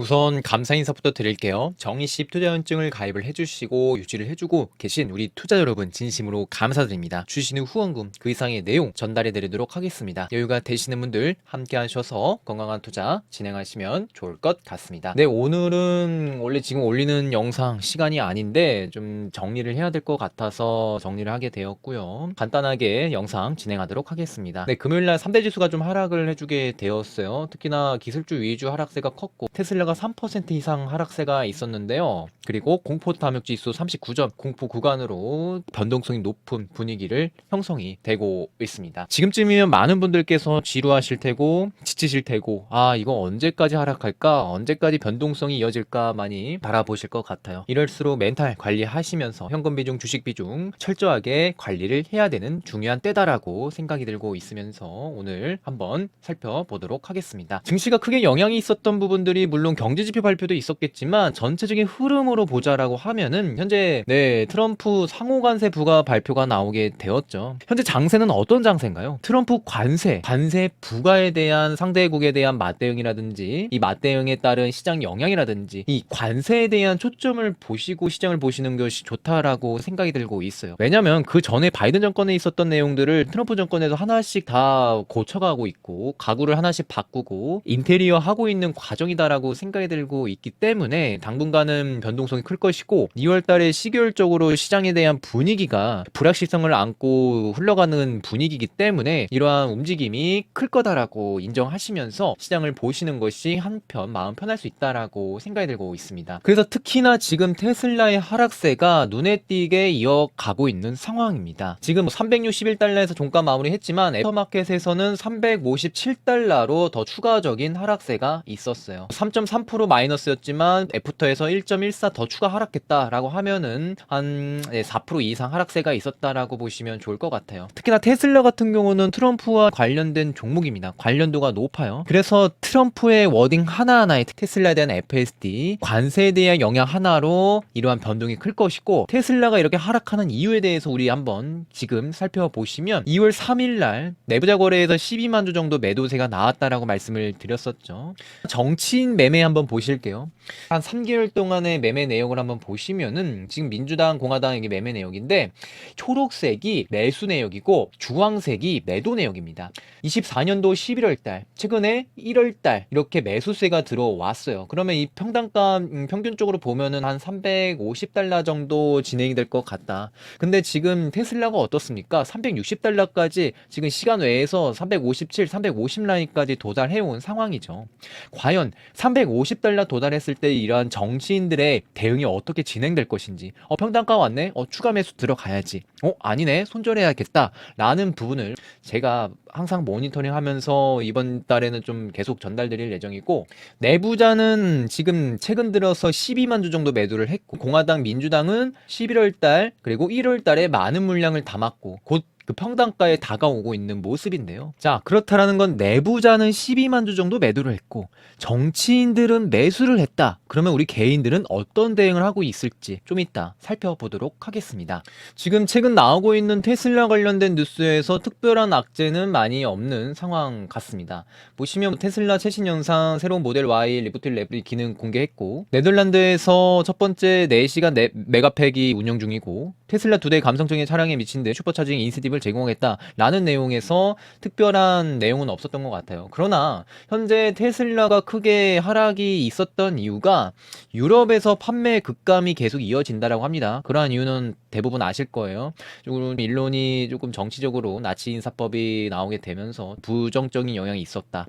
우선 감사 인사부터 드릴게요. 정의십 투자연증을 가입을 해주시고 유지를 해주고 계신 우리 투자 여러분 진심으로 감사드립니다. 주시는 후원금 그 이상의 내용 전달해 드리도록 하겠습니다. 여유가 되시는 분들 함께 하셔서 건강한 투자 진행하시면 좋을 것 같습니다. 네, 오늘은 원래 지금 올리는 영상 시간이 아닌데 좀 정리를 해야 될 것 같아서 정리를 하게 되었고요. 간단하게 영상 진행하도록 하겠습니다. 네, 금요일날 3대 지수가 좀 하락을 해주게 되었어요. 특히나 기술주 위주 하락세가 컸고 테슬라가 3% 이상 하락세가 있었는데요. 그리고 공포 탐욕 지수 39점 공포 구간으로 변동성이 높은 분위기를 형성이 되고 있습니다. 지금쯤이면 많은 분들께서 지루하실 테고 지치실 테고 아 이거 언제까지 하락할까 언제까지 변동성이 이어질까 많이 바라보실 것 같아요. 이럴수록 멘탈 관리하시면서 현금 비중 주식 비중 철저하게 관리를 해야 되는 중요한 때다라고 생각이 들고 있으면서 오늘 한번 살펴보도록 하겠습니다. 증시가 크게 영향이 있었던 부분들이 물론 경제 지표 발표도 있었겠지만 전체적인 흐름으로 보자라고 하면은 현재 네 트럼프 상호 관세 부과 발표가 나오게 되었죠. 현재 장세는 어떤 장세인가요? 트럼프 관세, 관세 부과에 대한 상대국에 대한 맞대응이라든지 이 맞대응에 따른 시장 영향이라든지 이 관세에 대한 초점을 보시고 시장을 보시는 것이 좋다라고 생각이 들고 있어요. 왜냐면 그 전에 바이든 정권에 있었던 내용들을 트럼프 정권에서 하나씩 다 고쳐가고 있고 가구를 하나씩 바꾸고 인테리어 하고 있는 과정이다라고 생각이 들고 있기 때문에 당분간은 변동성이 클 것이고 2월 달에 시결적으로 시장에 대한 분위기가 불확실성을 안고 흘러가는 분위기이기 때문에 이러한 움직임이 클 거다라고 인정하시면서 시장을 보시는 것이 한편 마음 편할 수 있다라고 생각이 들고 있습니다. 그래서 특히나 지금 테슬라의 하락세가 눈에 띄게 이어가고 있는 상황입니다. 지금 361달러에서 종가 마무리했지만 애터마켓에서는 357달러로 더 추가적인 하락세가 있었어요. 3.3% 마이너스였지만 애프터에서 1.14 더 추가 하락했다라고 하면은 한 4% 이상 하락세가 있었다라고 보시면 좋을 것 같아요. 특히나 테슬라 같은 경우는 트럼프와 관련된 종목입니다. 관련도가 높아요. 그래서 트럼프의 워딩 하나하나에 테슬라에 대한 FSD 관세에 대한 영향 하나로 이러한 변동이 클 것이고 테슬라가 이렇게 하락하는 이유에 대해서 우리 한번 지금 살펴보시면 2월 3일 날 내부자 거래에서 12만 주 정도 매도세가 나왔다라고 말씀을 드렸었죠. 정치인 매매 한번 보실게요. 한 3개월 동안의 매매 내역을 한번 보시면은 지금 민주당, 공화당 이게 매매 내역인데 초록색이 매수 내역이고 주황색이 매도 내역입니다. 24년도 11월 달, 최근에 1월 달 이렇게 매수세가 들어왔어요. 그러면 이 평단가 음, 평균적으로 보면은 한 350달러 정도 진행이 될 것 같다. 근데 지금 테슬라가 어떻습니까? 360달러까지 지금 시간 외에서 357, 350 라인까지 도달해온 상황이죠. 과연 350 달러 도달했을 때 이러한 정치인들의 대응이 어떻게 진행될 것인지 어 평단가 왔네? 어 추가 매수 들어가야지. 어 아니네? 손절해야겠다. 라는 부분을 제가 항상 모니터링 하면서 이번 달에는 좀 계속 전달드릴 예정이고 내부자는 지금 최근 들어서 12만 주 정도 매도를 했고 공화당 민주당은 11월 달 그리고 1월 달에 많은 물량을 담았고 곧 그 평단가에 다가오고 있는 모습인데요. 자, 그렇다라는 건 내부자는 12만 주 정도 매도를 했고 정치인들은 매수를 했다. 그러면 우리 개인들은 어떤 대응을 하고 있을지 좀 이따 살펴보도록 하겠습니다. 지금 최근 나오고 있는 테슬라 관련된 뉴스에서 특별한 악재는 많이 없는 상황 같습니다. 보시면 테슬라 최신 영상 새로운 모델 Y 리프트 랩리 기능 공개했고 네덜란드에서 첫 번째 4시간 네, 메가팩이 운영 중이고 테슬라 두 대 감성적인 차량에 미친 데 슈퍼차징 인센티브를 제공했다라는 내용에서 특별한 내용은 없었던 것 같아요. 그러나 현재 테슬라가 크게 하락이 있었던 이유가 유럽에서 판매 급감이 계속 이어진다라고 합니다. 그러한 이유는 대부분 아실 거예요. 조금 일론이 조금 정치적으로 나치 인사법이 나오게 되면서 부정적인 영향이 있었다.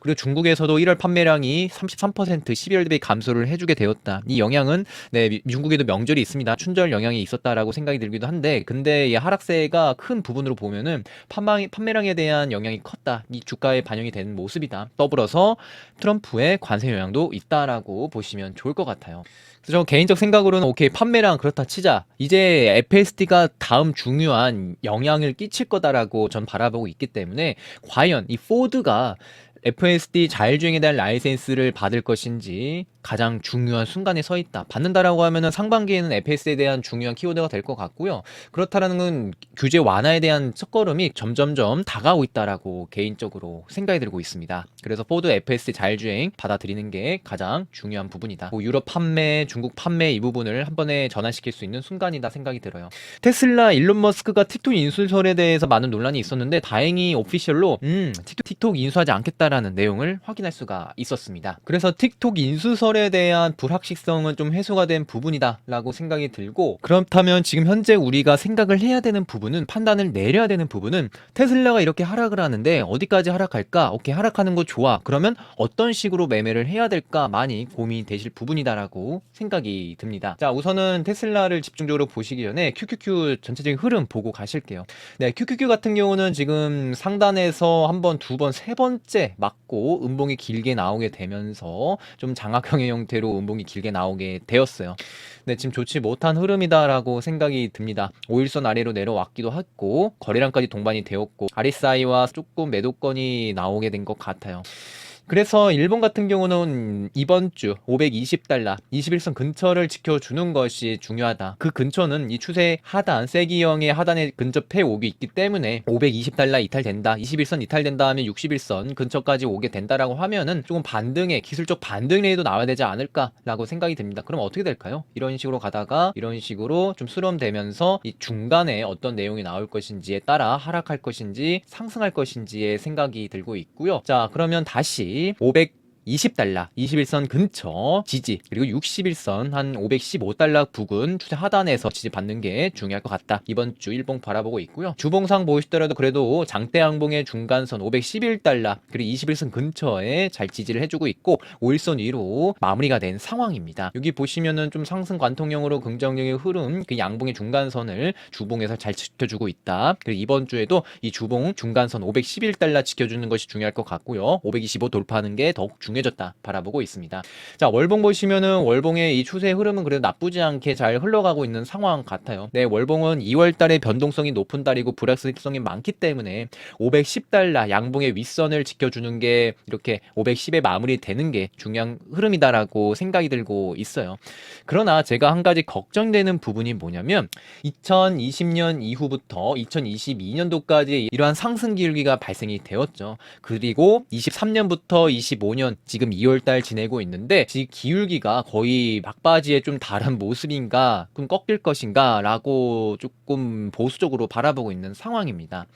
그리고 중국에서도 1월 판매량이 33% 12월 대비 감소를 해주게 되었다. 이 영향은 네 미- 중국에도 명절이 있습니다. 춘절 영향이 있었다라고 생각이 들기도 한데 근데 이 하락세가 큰 부분 으로 보면은 판매, 판매량에 대한 영향이 컸다. 이 주가에 반영이 되는 모습이다. 더불어서 트럼프의 관세 영향도 있다라고 보시면 좋을 것 같아요. 그래서 저 개인적 생각으로는 오케이 판매량 그렇다 치자 이제 FSD가 다음 중요한 영향을 끼칠 거다라고 전 바라보고 있기 때문에 과연 이 포드가 FSD 자율주행에 대한 라이센스를 받을 것인지 가장 중요한 순간에 서 있다. 받는다라고 하면은 상반기에는 FS에 대한 중요한 키워드가 될 것 같고요. 그렇다라는 건 규제 완화에 대한 첫걸음이 점점점 다가오고 있다라고 개인적으로 생각이 들고 있습니다. 그래서 포드 FS 자율주행 받아들이는 게 가장 중요한 부분이다. 뭐 유럽 판매, 중국 판매 이 부분을 한 번에 전환시킬 수 있는 순간이다 생각이 들어요. 테슬라 일론 머스크가 틱톡 인수설에 대해서 많은 논란이 있었는데 다행히 오피셜로 음, 틱톡 인수하지 않겠다라는 내용을 확인할 수가 있었습니다. 그래서 틱톡 인수설 에 대한 불확실성은 좀 해소가 된 부분이다라고 생각이 들고 그렇다면 지금 현재 우리가 생각을 해야 되는 부분은 판단을 내려야 되는 부분은 테슬라가 이렇게 하락을 하는데 어디까지 하락할까? 오케이 하락하는 거 좋아. 그러면 어떤 식으로 매매를 해야 될까 많이 고민이 되실 부분이다라고 생각이 듭니다. 자 우선은 테슬라를 집중적으로 보시기 전에 QQQ 전체적인 흐름 보고 가실게요. 네, QQQ 같은 경우는 지금 상단에서 한 번, 두 번, 세 번째 맞고 음봉이 길게 나오게 되면서 좀 장악형의 형태로 음봉이 길게 나오게 되었어요. 네, 지금 좋지 못한 흐름이다라고 생각이 듭니다. 5일선 아래로 내려왔기도 했고 거래량까지 동반이 되었고 RSI와 조금 매도건이 나오게 된 것 같아요. 그래서 일본 같은 경우는 이번 주 520달러 21선 근처를 지켜주는 것이 중요하다. 그 근처는 이 추세 하단 세기형의 하단에 근접해 오기 있기 때문에 520달러 이탈된다. 21선 이탈된다 하면 61선 근처까지 오게 된다라고 하면은 조금 반등의 기술적 반등이라도 나와야 되지 않을까라고 생각이 듭니다. 그럼 어떻게 될까요? 이런 식으로 가다가 이런 식으로 좀 수렴되면서 이 중간에 어떤 내용이 나올 것인지에 따라 하락할 것인지 상승할 것인지의 생각이 들고 있고요. 자, 그러면 다시 500 20달러, 21선 근처 지지, 그리고 61선 한 515달러 부근 추세 하단에서 지지 받는 게 중요할 것 같다. 이번 주 일봉 바라보고 있고요. 주봉상 보시더라도 그래도 장대 양봉의 중간선 511달러, 그리고 21선 근처에 잘 지지를 해주고 있고 5일선 위로 마무리가 된 상황입니다. 여기 보시면은 좀 상승 관통형으로 긍정적인 흐름, 그 양봉의 중간선을 주봉에서 잘 지켜주고 있다. 그리고 이번 주에도 이 주봉 중간선 511달러 지켜주는 것이 중요할 것 같고요. 525 돌파하는 게 더욱 중요 해졌다 바라보고 있습니다. 자 월봉 보시면은 월봉의 이 추세 흐름은 그래도 나쁘지 않게 잘 흘러가고 있는 상황 같아요. 네 월봉은 2월달에 변동성이 높은 달이고 불확실성이 많기 때문에 510달러 양봉의 윗선을 지켜주는 게 이렇게 510에 마무리되는 게 중요한 흐름이다라고 생각이 들고 있어요. 그러나 제가 한 가지 걱정되는 부분이 뭐냐면 2020년 이후부터 2022년도까지 이러한 상승 기울기가 발생이 되었죠. 그리고 23년부터 25년 지금 2월달 지내고 있는데 지 기울기가 거의 막바지에 좀 다른 모습인가, 좀 꺾일 것인가 라고 조금 보수적으로 바라보고 있는 상황입니다.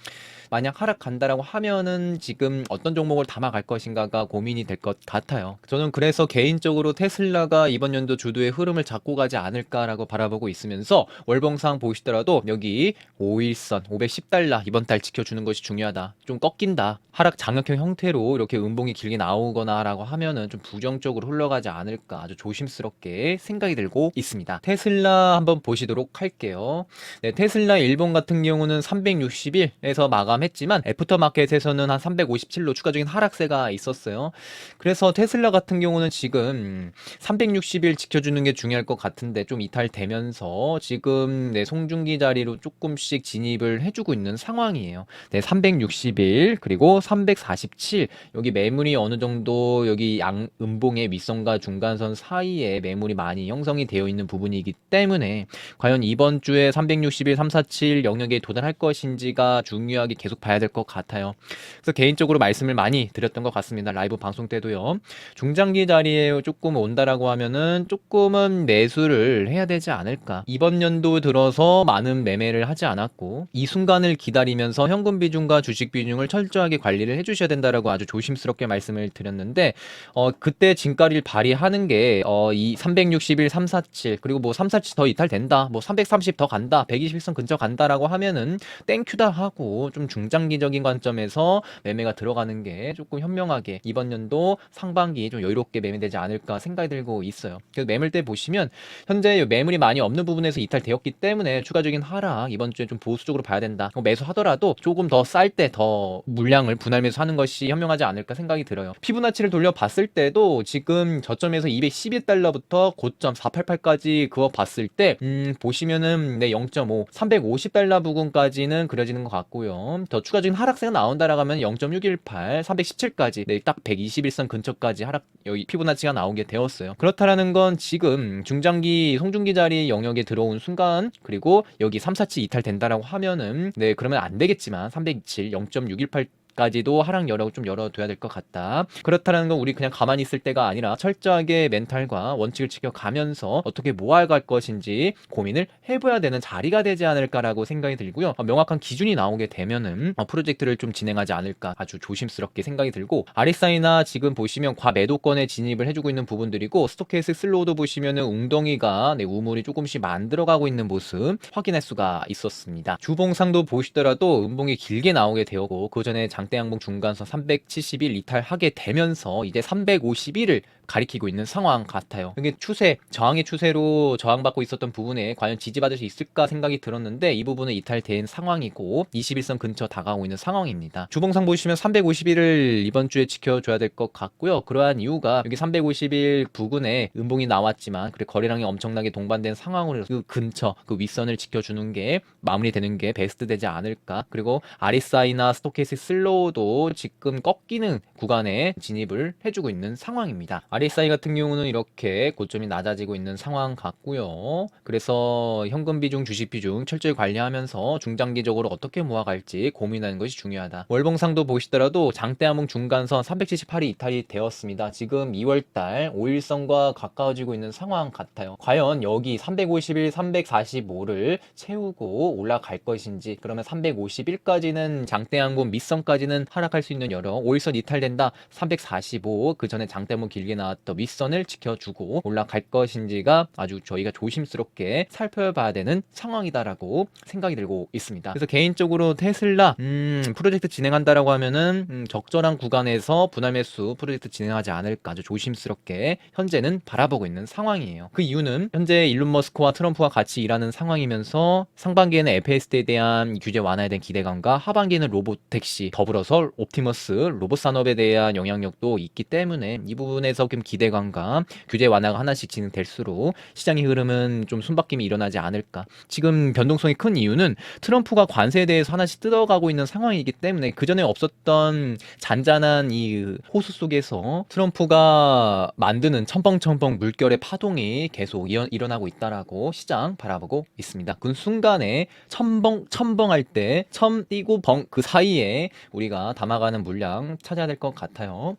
만약 하락간다라고 하면은 지금 어떤 종목을 담아갈 것인가가 고민이 될 것 같아요. 저는 그래서 개인적으로 테슬라가 이번 연도 주도의 흐름을 잡고 가지 않을까라고 바라보고 있으면서 월봉상 보시더라도 여기 5일선 510달러 이번 달 지켜주는 것이 중요하다. 좀 꺾인다. 하락 장악형 형태로 이렇게 음봉이 길게 나오거나라고 하면은 좀 부정적으로 흘러가지 않을까 아주 조심스럽게 생각이 들고 있습니다. 테슬라 한번 보시도록 할게요. 네, 테슬라 일본 같은 경우는 361에서 마감 했지만 애프터마켓에서는 한 357로 추가적인 하락세가 있었어요. 그래서 테슬라 같은 경우는 지금 360일 지켜주는 게 중요할 것 같은데 좀 이탈되면서 지금 네, 송중기 자리로 조금씩 진입을 해주고 있는 상황이에요. 네, 360일 그리고 347 여기 매물이 어느 정도 여기 양 음봉의 윗선과 중간선 사이에 매물이 많이 형성이 되어 있는 부분이기 때문에 과연 이번 주에 360일 347 영역에 도달할 것인지가 중요하게 계속 봐야 될 것 같아요. 그래서 개인적으로 말씀을 많이 드렸던 것 같습니다. 라이브 방송 때도요. 중장기 자리에 조금 온다라고 하면은 조금은 매수를 해야 되지 않을까. 이번 연도 들어서 많은 매매를 하지 않았고 이 순간을 기다리면서 현금 비중과 주식 비중을 철저하게 관리를 해주셔야 된다라고 아주 조심스럽게 말씀을 드렸는데 어 그때 진가리를 발휘하는 게어이 361, 347 그리고 뭐 347 더 이탈된다, 뭐 330 더 간다, 121선 근처 간다라고 하면은 땡큐다 하고 좀 중장기적인 관점에서 매매가 들어가는 게 조금 현명하게 이번 연도 상반기 좀 여유롭게 매매되지 않을까 생각이 들고 있어요. 그래서 매물대 보시면 현재 매물이 많이 없는 부분에서 이탈되었기 때문에 추가적인 하락 이번 주에 좀 보수적으로 봐야 된다. 뭐 매수하더라도 조금 더 쌀 때 더 물량을 분할 매수하는 것이 현명하지 않을까 생각이 들어요. 피부나치를 돌려봤을 때도 지금 저점에서 211달러부터 고점 488까지 그어 봤을 때 음, 보시면은 네 0.5, 350달러 부근까지는 그려지는 것 같고요. 더 추가적인 하락세가 나온다라고 하면 0.618, 317까지 네, 딱 121선 근처까지 하락 여기 피보나치가 나오게 되었어요. 그렇다라는 건 지금 중장기 송중기 자리 영역에 들어온 순간 그리고 여기 347 이탈된다라고 하면은 네 그러면 안 되겠지만 327, 0.618 까지도 하락 여력을 좀 열어둬야 될 것 같다. 그렇다는 건 우리 그냥 가만히 있을 때가 아니라 철저하게 멘탈과 원칙을 지켜가면서 어떻게 모아갈 것인지 고민을 해봐야 되는 자리가 되지 않을까라고 생각이 들고요. 어, 명확한 기준이 나오게 되면은 어, 프로젝트를 좀 진행하지 않을까 아주 조심스럽게 생각이 들고 RSI나 지금 보시면 과매도권에 진입을 해주고 있는 부분들이고 스토케이스 슬로우도 보시면은 웅덩이가 네, 우물이 조금씩 만들어가고 있는 모습 확인할 수가 있었습니다. 주봉상도 보시더라도 음봉이 길게 나오게 되었고 그 전에 장 대양봉 중간선 371 이탈하게 되면서 이제 351을 가리키고 있는 상황 같아요. 이게 추세, 저항의 추세로 저항받고 있었던 부분에 과연 지지받을 수 있을까 생각이 들었는데 이 부분은 이탈된 상황이고 21선 근처 다가오고 있는 상황입니다. 주봉상 보시면 351을 이번 주에 지켜줘야 될 것 같고요. 그러한 이유가 여기 351 부근에 음봉이 나왔지만 그래 거래량이 엄청나게 동반된 상황으로 그 근처 그 윗선을 지켜주는 게 마무리되는 게 베스트 되지 않을까. 그리고 RSI나 스토케이스 슬로우도 지금 꺾이는 구간에 진입을 해주고 있는 상황입니다. RSI 같은 경우는 이렇게 고점이 낮아지고 있는 상황 같고요. 그래서 현금 비중, 주식 비중 철저히 관리하면서 중장기적으로 어떻게 모아갈지 고민하는 것이 중요하다. 월봉상도 보시더라도 장대암봉 중간선 378이 이탈이 되었습니다. 지금 2월달 5일선과 가까워지고 있는 상황 같아요. 과연 여기 351, 345를 채우고 올라갈 것인지 그러면 351까지는 장대암봉 밑선까지는 하락할 수 있는 여력 5일선 이탈된다 345 그 전에 장대암봉 길게 나 왔던 윗선을 지켜주고 올라갈 것인지가 아주 저희가 조심스럽게 살펴봐야 되는 상황이다라고 생각이 들고 있습니다. 그래서 개인적으로 테슬라 음, 프로젝트 진행한다라고 하면은 음, 적절한 구간에서 분할 매수 프로젝트 진행하지 않을까 아주 조심스럽게 현재는 바라보고 있는 상황이에요. 그 이유는 현재 일론 머스크와 트럼프와 같이 일하는 상황이면서 상반기에는 FSD에 대한 규제 완화에 대한 기대감과 하반기에는 로보택시 더불어서 옵티머스 로봇 산업에 대한 영향력도 있기 때문에 이 부분에서 좀 기대감과 규제 완화가 하나씩 진행될수록 시장의 흐름은 좀 숨바뀜이 일어나지 않을까. 지금 변동성이 큰 이유는 트럼프가 관세에 대해서 하나씩 뜯어가고 있는 상황이기 때문에 그 전에 없었던 잔잔한 이 호수 속에서 트럼프가 만드는 첨벙첨벙 물결의 파동이 계속 일어나고 있다라고 시장 바라보고 있습니다. 그 순간에 첨벙 첨벙할 때 첨 띄고 벙 그 사이에 우리가 담아가는 물량 찾아야 될 것 같아요.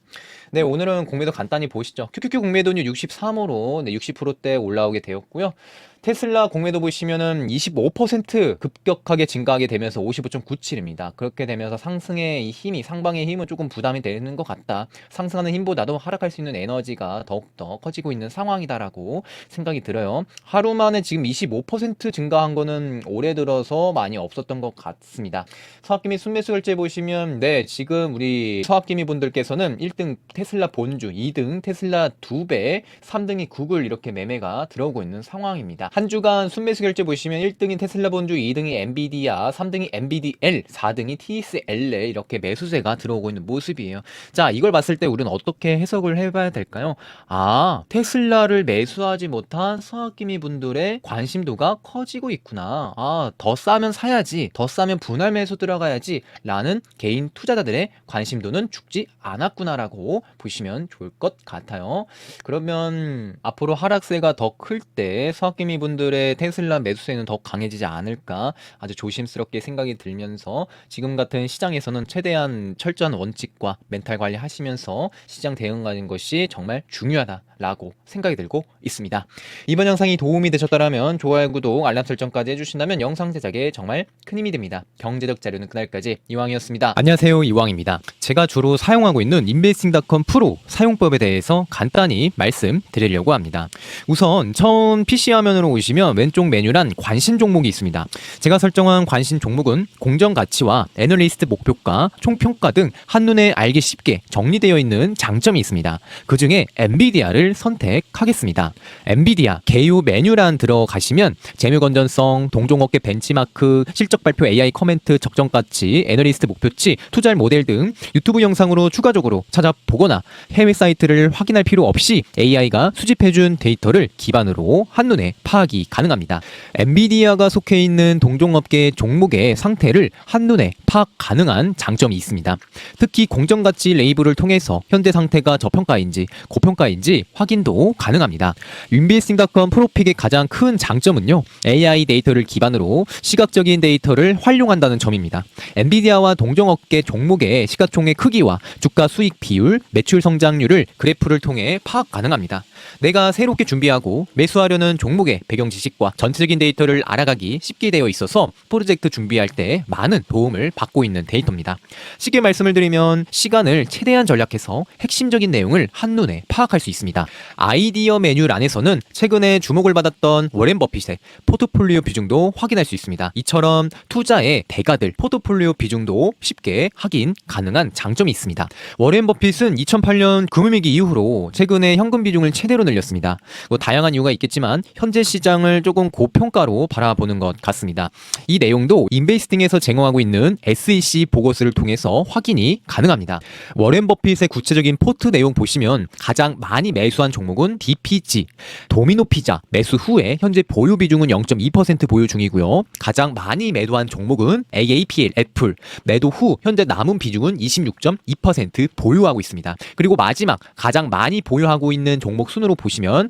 네, 오늘은 공매도 간단히 보시죠. QQQ 공매도는 63으로 네, 60%대 올라오게 되었고요. 테슬라 공매도 보시면은 25% 급격하게 증가하게 되면서 55.97입니다. 그렇게 되면서 상승의 이 힘이 상방의 힘은 조금 부담이 되는 것 같다. 상승하는 힘보다도 하락할 수 있는 에너지가 더욱더 커지고 있는 상황이다라고 생각이 들어요. 하루 만에 지금 25% 증가한 거는 올해 들어서 많이 없었던 것 같습니다. 서학기미 순매수 결제 보시면 네 지금 우리 서학기미 분들께서는 1등 테슬라 본주, 2등 테슬라 2배, 3등이 구글 이렇게 매매가 들어오고 있는 상황입니다. 한 주간 순매수 결제 보시면 1등이 테슬라 본주, 2등이 엔비디아, 3등이 엔비디엘, 4등이 TSL에 이렇게 매수세가 들어오고 있는 모습이에요. 자 이걸 봤을 때 우리는 어떻게 해석을 해봐야 될까요? 아 테슬라를 매수하지 못한 서학기미 분들의 관심도가 커지고 있구나. 아 더 싸면 사야지, 더 싸면 분할 매수 들어가야지 라는 개인 투자자들의 관심도는 죽지 않았구나라고 보시면 좋을 것 같아요. 그러면 앞으로 하락세가 더 클때 서학기미 분들의 테슬라 매수세는 더 강해지지 않을까 아주 조심스럽게 생각이 들면서 지금 같은 시장에서는 최대한 철저한 원칙과 멘탈 관리 하시면서 시장 대응하는 것이 정말 중요하다라고 생각이 들고 있습니다. 이번 영상이 도움이 되셨다면 좋아요, 구독, 알람 설정까지 해주신다면 영상 제작에 정말 큰 힘이 됩니다. 경제적 자료는 그날까지 이왕이었습니다. 안녕하세요, 이왕입니다. 제가 주로 사용하고 있는 인베스팅닷컴 프로 사용법에 대해서 간단히 말씀드리려고 합니다. 우선 처음 PC 화면으로 오시면 왼쪽 메뉴란 관심 종목이 있습니다. 제가 설정한 관심 종목은 공정 가치와 애널리스트 목표가, 총평가 등 한눈에 알기 쉽게 정리되어 있는 장점이 있습니다. 그 중에 엔비디아를 선택하겠습니다. 엔비디아 개요 메뉴란 들어가시면 재무 건전성, 동종업계 벤치마크, 실적 발표 AI 커멘트, 적정 가치, 애널리스트 목표치, 투자할 모델 등 유튜브 영상으로 추가적으로 찾아보거나 해외 사이트를 확인할 필요 없이 AI가 수집해준 데이터를 기반으로 한눈에 파악 파악이 가능합니다. 엔비디아가 속해 있는 동종업계 종목의 상태를 한눈에 파악 가능한 장점이 있습니다. 특히 공정가치 레이블을 통해서 현재 상태가 저평가인지 고평가인지 확인도 가능합니다. 윈비스팅닷컴 프로픽의 가장 큰 장점은요. AI 데이터를 기반으로 시각적인 데이터를 활용한다는 점입니다. 엔비디아와 동종업계 종목의 시가총액 크기와 주가 수익 비율, 매출 성장률을 그래프를 통해 파악 가능합니다. 내가 새롭게 준비하고 매수하려는 종목의 배경 지식과 전체적인 데이터를 알아가기 쉽게 되어 있어서 프로젝트 준비할 때 많은 도움을 받고 있는 데이터입니다. 쉽게 말씀을 드리면 시간을 최대한 전략해서 핵심적인 내용을 한눈에 파악할 수 있습니다. 아이디어 메뉴란에서는 최근에 주목을 받았던 워렌 버핏의 포트폴리오 비중도 확인할 수 있습니다. 이처럼 투자의 대가들 포트폴리오 비중도 쉽게 확인 가능한 장점이 있습니다. 워렌 버핏은 2008년 금융위기 이후로 최근에 현금 비중을 최대로 늘렸습니다. 뭐 다양한 이유가 있겠지만 현재 시 장을 조금 고평가로 바라보는 것 같습니다. 이 내용도 인베이스팅에서 제공하고 있는 SEC 보고서를 통해서 확인이 가능합니다. 워렌 버핏의 구체적인 포트 내용 보시면 가장 많이 매수한 종목은 DPG, 도미노 피자 매수 후에 현재 보유 비중은 0.2% 보유 중이고요. 가장 많이 매도한 종목은 AAPL 애플 매도 후 현재 남은 비중은 26.2% 보유하고 있습니다. 그리고 마지막 가장 많이 보유하고 있는 종목 순으로 보시면